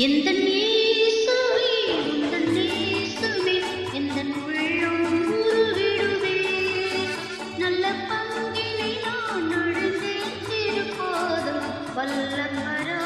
எந்த நேசமே எந்த நேசமே எந்த உள்ளம் உருவிடுவே நல்ல பங்கினை நான் அழுந்தேன் திருப்பாதம் வல்லமரா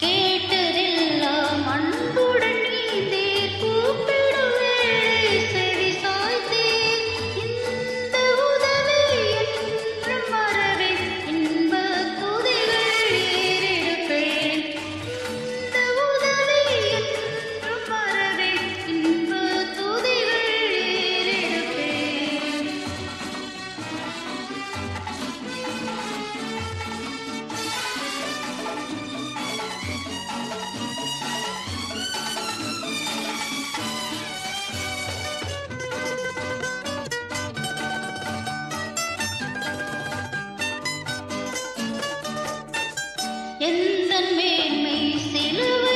que எந்த மேன்மை சிலுவை?